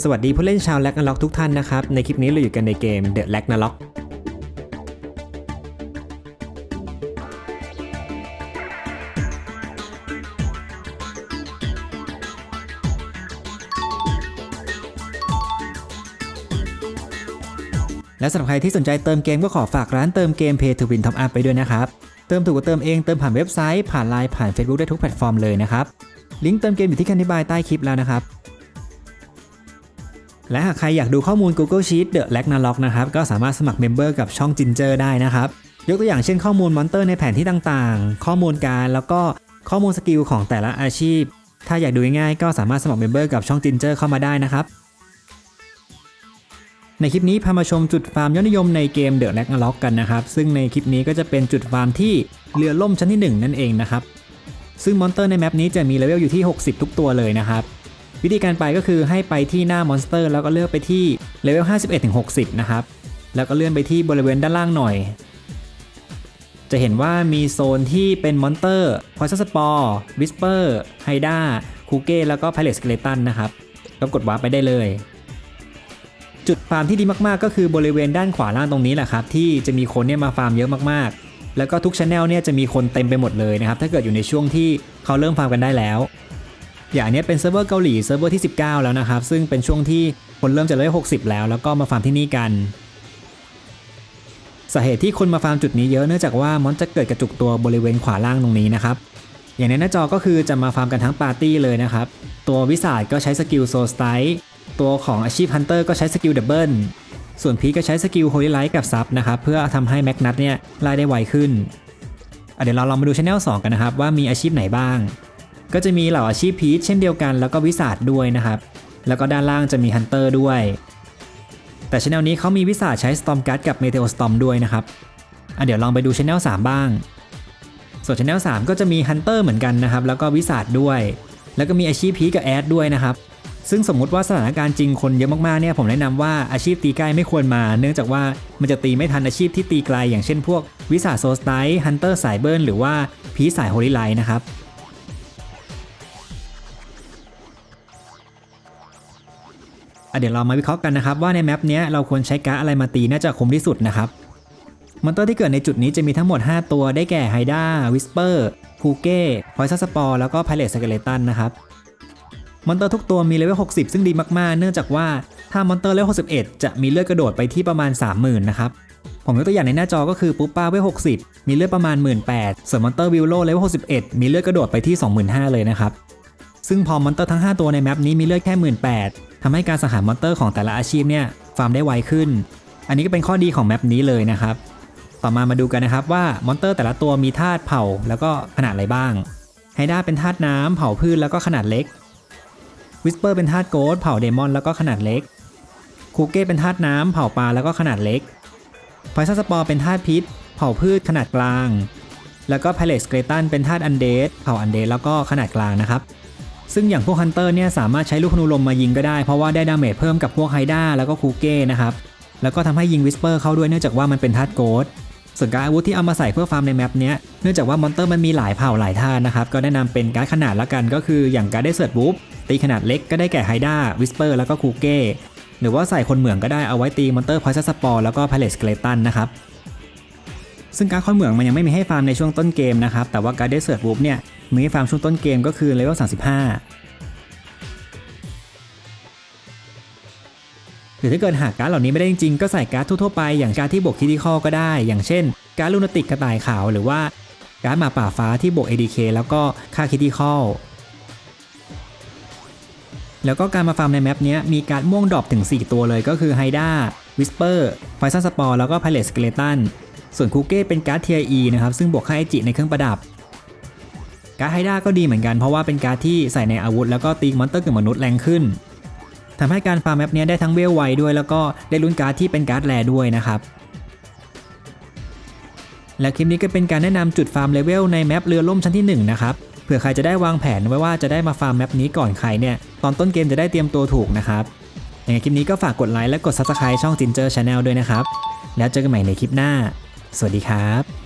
สวัสดีผู้เล่นชาวแลกนาล็อกทุกท่านนะครับ ในคลิปนี้เราอยู่กันในเกม The l a g n a l o k และสำหรับใครที่สนใจเติมเกมก็ขอฝากร้านเติมเกม Pay to Win Top Up ไปด้วยนะครับ เติมถูกกว่าเติมเองเติมผ่านเว็บไซต์ผ่านไลน์ผ่าน Facebook ได้ทุกแพลตฟอร์มเลยนะครับ ลิงก์เติมเกมอยู่ที่คันธิบายใต้คลิปแล้วนะครับ และหากใครอยากดูข้อมูล Google Sheet The l a g n a l o k นะครับก็สามารถสมัครเมมเบอร์กับช่อง Ginger ได้นะครับ ยกตัวอย่างเช่นข้อมูลมอนเตอร์ในแผนที่ต่างๆ ข้อมูลการแล้วก็ข้อมูลสกิลของแต่ละอาชีพ ถ้าอยากดูง่ายๆก็สามารถสมัครเมมเบอร์กับช่อง Ginger เข้ามาได้นะครับในคลิปนี้พามาชมจุดฟาร์มยอดนิยมในเกม The l a g n a l o k กันนะครับ ซึ่งในคลิปนี้ก็จะเป็นจุดฟาร์มที่เรือล่มชั้นที่ 1 นั่นเองนะครับ ซึ่งมอนเตอร์ในแมปนี้จะมีเลเวลอยู่ที่ 60 ทุกตัวเลยนะครับ วิธีการไปก็คือให้ไปที่หน้ามอนสเตอร์ แล้วก็เลือกไปที่เลเวล51-60 นะครับ แล้วก็เลื่อนไปที่บริเวณด้านล่างหน่อย จะเห็นว่ามีโซนที่เป็นมอนเตอร์พอยซ์สปอร์วิสเปอร์ไฮด้าคูเก้แล้วก็ไพเรตสเกเลตันนะครับก็กดวาร์ปไปได้เลย จุดฟาร์มที่ดีมากๆ ก็คือบริเวณด้านขวาล่างตรงนี้แหละครับที่จะมีคนเนี่ยมาฟาร์มเยอะมากๆ แล้วก็ทุกช anel เนี่ยจะมีคนเต็มไปหมดเลยนะครับถ้าเกิดอยู่ในช่วงที่เขาเริ่มฟาร์มกันได้แล้ว อย่างนี้เป็นเซิร์ฟเวอร์เกาหลีเซิร์ฟเวอร์ที่ 19 แล้วนะครับ ซึ่งเป็นช่วงที่คนเริ่มจะเลเวล60 แล้ว แล้วก็มาฟาร์มที่นี่กันสาเหตุที่คนมาฟาร์มจุดนี้เยอะเนื่องจากว่ามอนจะเกิดกระจุกตัวบริเวณขวาล่างตรงนี้นะครับ อย่างในหน้าจอก็คือจะมาฟาร์มกันทั้งปาร์ตี้เลยนะครับ ตัววิสาดก็ใช้สกิลโซสไตตัวของอาชีพฮันเตอร์ก็ใช้สกิลดับเบิลส่วนพีก็ใช้สกิลโฮลิไลท์กับซับนะครับ เพื่อทำให้แม็กนัทเนี่ยไล่ได้ไวขึ้น เดี๋ยวเราลองมาดูช anel 2 กันนะครับ ว่ามีอาชีพไหนบ้าง ก็จะมีเหล่าอาชีพพีชเช่นเดียวกันแล้วก็วิสาดด้วยนะครับ แล้วก็ด้านล่างจะมีฮันเตอร์ด้วย แต่ช anel นี้เขามีวิสาดใช้ Storm Guard กับ Meteor Storm ด้วยนะครับอะเดี๋ยวลองไปดูช anel 3บ้าง ส่วนช anel 3ก็จะมีฮันเตอร์เหมือนกันนะครับ แล้วก็วิสาดด้วย แล้วก็มีอาชีพพีชกับแอดด้วยนะครับซึ่งสมมุติว่าสถานการณ์จริงคนเยอะมากๆเนี่ยผมแนะนำว่าอาชีพตีใกล้ไม่ควรมา เนื่องจากว่ามันจะตีไม่ทันอาชีพที่ตีไกล อย่างเช่นพวกวิสาโซสไตฮันเตอร์สายเบิร์นหรือว่าพีสายโฮลิไลนะครับ เดี๋ยวเรามาวิเคราะห์กันนะครับว่าในแมปนี้เราควรใช้การ์ดอะไรมาตีน่าจะคมที่สุดนะครับมอนเตอร์ที่เกิดในจุดนี้จะมีทั้งหมด 5 ตัวได้แก่ไฮด้าวิสเปอร์คูเก้พอยซัสปอร์แล้วก็ไพเรตสเกเลตันนะครับมอนเตอร์ทุกตัวมีเลเวล 60 ซึ่งดีมากๆ เนื่องจากว่าถ้ามอนเตอร์เลเวล 61 จะมีเลือดกระโดดไปที่ประมาณ 30,000 นะครับ ผมยกตัวอย่างในหน้าจอก็คือปุ๊บป้าเวล 60 มีเลือดประมาณ 18,000ส่วนมอนเตอร์วิลโลเลเวล 61 มีเลือดกระโดดไปที่ 25,000 เลยนะครับ ซึ่งพอมอนเตอร์ทั้ง 5 ตัวในแมปนี้มีเลือดแค่ 18,000 ทำให้การสังหารมอนเตอร์ของแต่ละอาชีพเนี่ยฟาร์มได้ไวขึ้น อันนี้ก็เป็นข้อดีของแมปนี้เลยนะครับ ต่อมามาดูกันนะครับว่ามอนเตอร์แต่ละตัวมีธาตุเผ่าแล้วก็ขนาดอะไรบ้างไฮด้าเป็นธาตุน้ำเผ่าพืชแล้วก็ขนาดเล็กวิสเปอร์เป็นธาตุโกดเผ่าเดมอนแล้วก็ขนาดเล็กคูเก้เป็นธาตุน้ำเผ่าปลาแล้วก็ขนาดเล็กพอยซัสปอร์เป็นธาตุพิษ เผ่าพืชขนาดกลาง แล้วก็ไพเลสเกรตันเป็นธาตุอันเดสเผ่าอันเดสแล้วก็ขนาดกลางนะครับ ซึ่งอย่างพวกฮันเตอร์เนี่ยสามารถใช้ลูกธนูลมมายิงก็ได้เพราะว่าได้ดาเมจเพิ่มกับพวกไฮด้าแล้วก็คูเก้นะครับแล้วก็ทำให้ยิงวิสเปอร์เข้าด้วยเนื่องจากว่ามันเป็นธาตุโกดส่วนการอาวุธที่เอามาใส่เพื่อฟาร์มในแมปเนี้ยเนื่องจากว่ามอนเตอร์มันมีหลายเผ่าหลายท่านะครับก็แนะนำเป็นการขนาดละกันก็คืออย่างการได้เสิร์ตบูฟตีขนาดเล็กก็ได้แก่ไฮด้าวิสเปอร์แล้วก็คูเก้หรือว่าใส่คนเหมืองก็ได้เอาไว้ตีมอนเตอร์พอยซัสปอร์แล้วก็พาเลสเกเลตันนะครับซึ่งการดคนเหมืองมันยังไม่มีให้ฟาร์มในช่วงต้นเกมนะครับแต่ว่าการดได้เสิร์ตบูฟเนี่ย มีฟาร์มช่วงต้นเกมก็คือเลเวล35 หรือถ้าเกิดหากการ์ดเหล่านี้ไม่ได้จริงๆ ก็ใส่การ์ดทั่วๆไปอย่างการ์ดที่บวกคิดิคอลก็ได้ อย่างเช่น การ์ดลูนติกกระต่ายขาวหรือว่าการ์ดหมาป่าฟ้าที่บวก ADK แล้วก็ค่าคิดิคอลแล้วก็การมาฟาร์มในแมปนี้มีการ์ม่วงดรอปถึง 4 ตัวเลยก็คือไฮด้าวิสเปอร์ไฟซันสปอร์แล้วก็ไพเลสเกเลตันส่วนคูเก้เป็นการ์ด TIE นะครับซึ่งบวกค่าไอจิในเครื่องประดับ การ์ดไฮด้าก็ดีเหมือนกันเพราะว่าเป็นการ์ดที่ใส่ในอาวุธแล้วก็ตีมอนเตอร์กับมนุษย์แรงขึ้นทำให้การฟาร์มแมปเนี้ยได้ทั้งเวลไวด้วยแล้วก็ได้ลุ้นการ์ดที่เป็นการ์ดแรด้วยนะครับและคลิปนี้ก็เป็นการแนะนำจุดฟาร์มเลเวลในแมปเรือล่มชั้นที่1นะครับเผื่อใครจะได้วางแผนไว้ว่าจะได้มาฟาร์มแมปนี้ก่อนใครเนี่ยตอนต้นเกมจะได้เตรียมตัวถูกนะครับยังไงคลิปนี้ก็ฝากกดไลค์และกด Subscribe ช่อง Ginger Channel ด้วยนะครับ แล้วเจอกันใหม่ในคลิปหน้า สวัสดีครับ